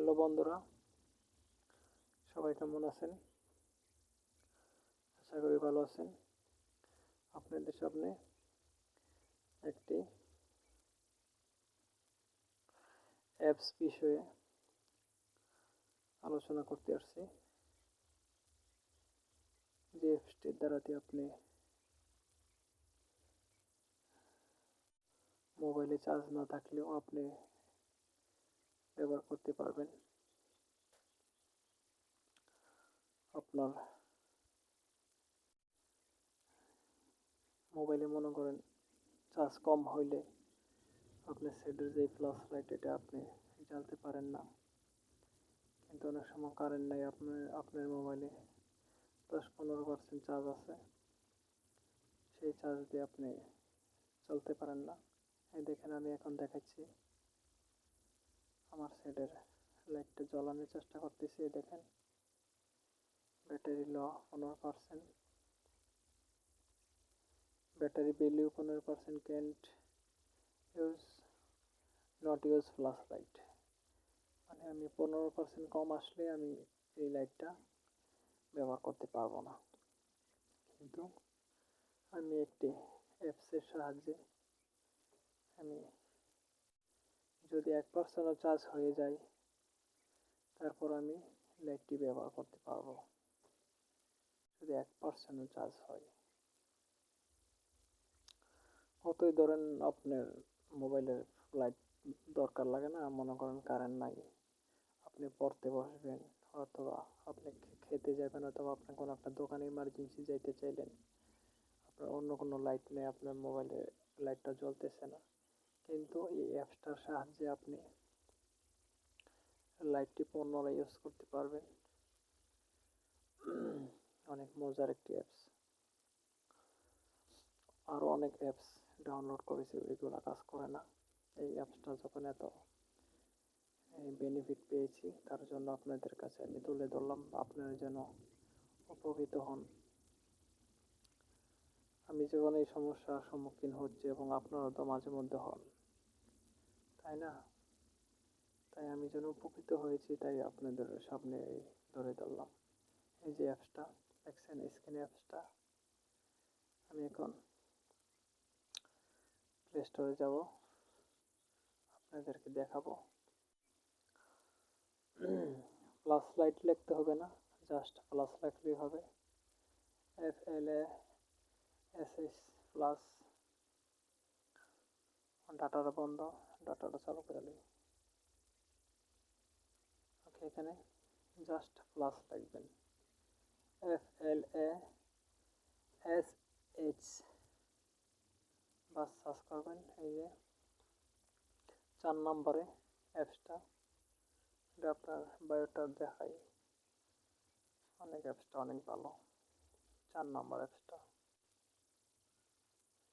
Hello বন্ধুরা, সবাই কেমন আছেন? আশা করি ভালো আছেন। আপনাদের সামনে একটি অ্যাপস বিষয়ে আলোচনা করতে আসছি। যে অ্যাপসটির দ্বারাতে আপনি মোবাইলে চার্জ না থাকলেও আপনি ব্যবহার করতে পারবেন। আপনার মোবাইলে মনে করেন চার্জ কম হইলে আপনার সেটের যে ফ্লাশ লাইট এটা আপনি জ্বালতে পারেন না। কিন্তু অনেক সময় কারেন্ট নাই আপনার আপনার মোবাইলে দশ পনেরো পার্সেন্ট চার্জ আছে। সেই চার্জ দিয়ে আপনি চলতে পারেন না। এই দেখেন আমি এখন দেখাচ্ছি। আমার সেটের লাইটটা জ্বালানোর চেষ্টা করতেছি দেখেন। ব্যাটারি ল পনেরো পার্সেন্ট ব্যাটারি ভ্যালিউ পনেরো percent can't use not use flash light মানে আমি পনেরো পার্সেন্ট কম আসলে আমি এই লাইটটা ব্যবহার করতে পারব না। কিন্তু আমি একটি অ্যাপসের সাহায্যে আমি যদি এক পার্সেন্টও চার্জ হয়ে যায়, তারপর আমি লাইটটি ব্যবহার করতে পারব। যদি এক পার্সেন্টও চার্জ হয়। অতই ধরেন আপনার মোবাইলের লাইট দরকার লাগে না, মনে করেন কারেন্ট নাই। আপনি পড়তে বসবেন, অথবা আপনি খেতে যাবেন, অথবা আপনি কোনো একটা দোকানে ইমার্জেন্সি যাইতে চাইলেন, আপনার অন্য কোনো লাইট নেই, আপনার মোবাইলে লাইটটা জ্বলতেছে না। কিন্তু এই অ্যাপসটার সাহায্যে আপনি লাইটটি পুনরায় ইউজ করতে পারবেন। অনেক মজার একটি অ্যাপস আরও অনেক অ্যাপস ডাউনলোড করেছি এগুলো কাজ করে না। এই অ্যাপসটা যখন এত বেনিফিট পেয়েছি, তার জন্য আপনাদের কাছে আমি তুলে ধরলাম, আপনারা যেন উপকৃত হন। আমি যখন এই সমস্যার সম্মুখীন হচ্ছি এবং আপনারা তো মাঝে মধ্যে হন তাই না। তাই আমি যেন উপকৃত হয়েছি, তাই আপনাদের সামনে ধরে ধরলাম। এই যে অ্যাপসটা দেখছেন স্ক্রিন অ্যাপসটা আমি এখন প্লে স্টোরে যাব। আপনাদেরকে দেখাবো। প্লাস লাইট লিখতে হবে না জাস্ট প্লাস লিখলেই হবে। F L S S plus ডাটাটা বন্ধ ডাটাটা চালু করে দিই ওকে এখানে জাস্ট প্লাস লিখবেন F L A S H bus search করবেন এই যে চার নম্বরে অ্যাপসটা এটা আপনার বায়োটা দেখাই অনেক অ্যাপসটা অনেক ভালো চার নম্বর অ্যাপসটা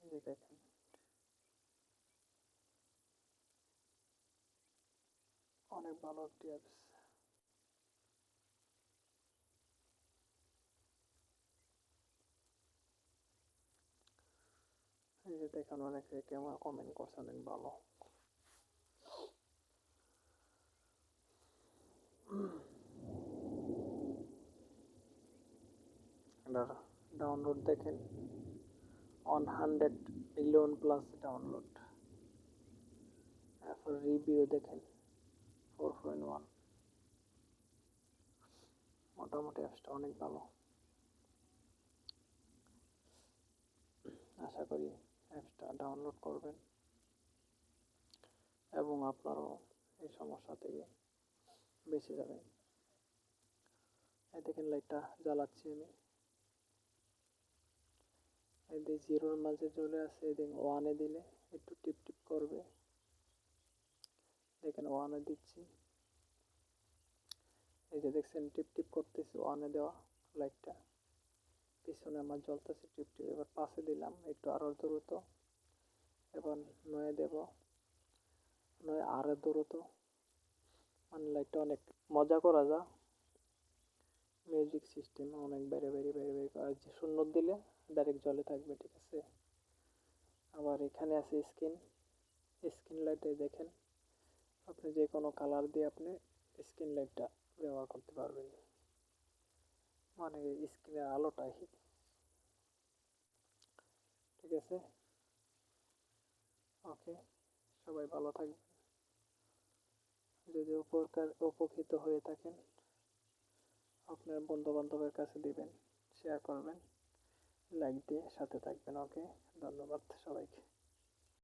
এই যে দেখেন অনেক ভালো একটি অ্যাপস এই যে দেখেন অনেকে কেমন কমেন্ট করছে, অনেক ভালো। ডাউনলোড দেখেন। One hundred million plus download তারপর রিভিউ দেখেন। ফোর পয়েন্ট ওয়ান মোটামুটি অ্যাপসটা অনেক ভালো। আশা করি অ্যাপসটা ডাউনলোড করবেন। এবং আপনারাও এই সমস্যা থেকে বেঁচে যাবেন। এই দেখেন লাইটটা জ্বালাচ্ছি আমি। এই যে জিরোর মাঝে চলে আসে দেখেন ওয়ানে দিলে একটু টিপ টিপ করবে। দেখেন ওয়ানে দিচ্ছি। এই যে দেখছেন, টিপ টিপ করতেছি ওয়ানে দেওয়া লাইটটা। পিছনে আমার জ্বলতেছে টিপ টিপ। এবার পাশে দিলাম, একটু আরও দ্রুত। এবার নয়ে দেব। নয় আরও দ্রুত। মানে লাইটটা অনেক মজা করা যা। মিউজিক সিস্টেম অনেক বেড়ে বেড়ে বেড়ে বেড়ে করা। যে শূন্য দিলে ডাইরেক্ট জলে থাকবে, ঠিক আছে? আবার এখানে আছে স্ক্রিন। স্ক্রিন লাইটে দেখেন আপনি যে কোনো কালার দিয়ে আপনি স্ক্রিন লাইটটা ব্যবহার করতে পারবেন। মানে স্ক্রিনের আলোটাই। ঠিক আছে? ওকে সবাই ভালো থাকবেন। যদি উপকার, উপকৃত হয়ে থাকেন, আপনার বন্ধু বান্ধবের কাছে দিবেন শেয়ার করবেন লাইক দিয়ে সাথে থাকবেন ওকে ধন্যবাদ সবাইকে।